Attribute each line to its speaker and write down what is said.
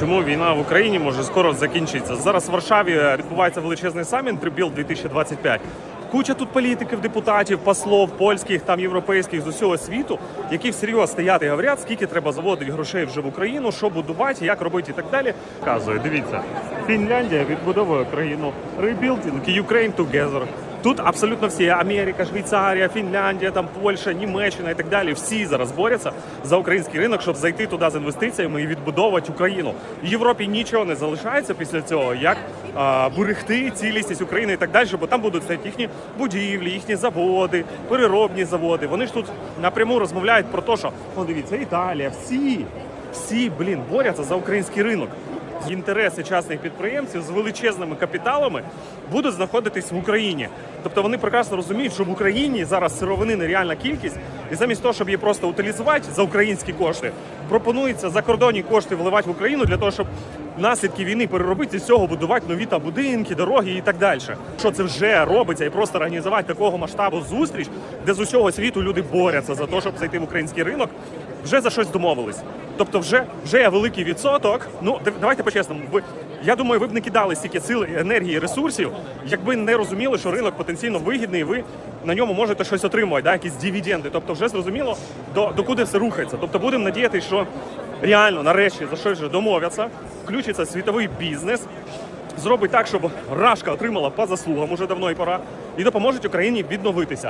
Speaker 1: Чому війна в Україні може скоро закінчитися? Зараз в Варшаві відбувається величезний саміт Rebuild 2025. Куча тут політиків, депутатів, послов польських, там європейських з усього світу, які всерйоз стоять і говорять, скільки треба заводити грошей вже в Україну, що будувати, як робити і так далі. Казує, дивіться, Фінляндія відбудовує країну. Rebuilding Ukraine together. Тут абсолютно всі Америка, Швейцарія, Фінляндія, там Польща, Німеччина і так далі. Всі зараз борються за український ринок, щоб зайти туди з інвестиціями і відбудовувати Україну. Європі нічого не залишається після цього, як а, берегти цілісність України і так далі, бо там будуть стояти їхні будівлі, їхні заводи, переробні заводи. Вони ж тут напряму розмовляють про те, що о, дивіться, Італія, всі, всі, блін, борються за український ринок. Інтереси частних підприємців з величезними капіталами будуть знаходитись в Україні. Тобто вони прекрасно розуміють, що в Україні зараз сировини нереальна кількість, і замість того, щоб її просто утилізувати за українські кошти, пропонується закордонні кошти вливати в Україну для того, щоб наслідки війни переробити з цього будувати нові та будинки, дороги і так далі. Що це вже робиться, і просто організувати такого масштабу зустріч, де з усього світу люди борються за те, щоб зайти в український ринок, вже за щось домовились. Тобто, вже вже є великий відсоток. Ну давайте по-чесному. Ви я думаю, ви б не кидали стільки сил, енергії, ресурсів, якби не розуміли, що ринок потенційно вигідний, і ви на ньому можете щось отримувати, да, якісь дивіденди. Тобто, вже зрозуміло, до, до куди все рухається. Тобто, будемо надіятися, що реально нарешті за щось вже домовляться, включиться світовий бізнес. Зробить так, щоб Рашка отримала по заслугам уже давно і пора, і допоможуть Україні відновитися.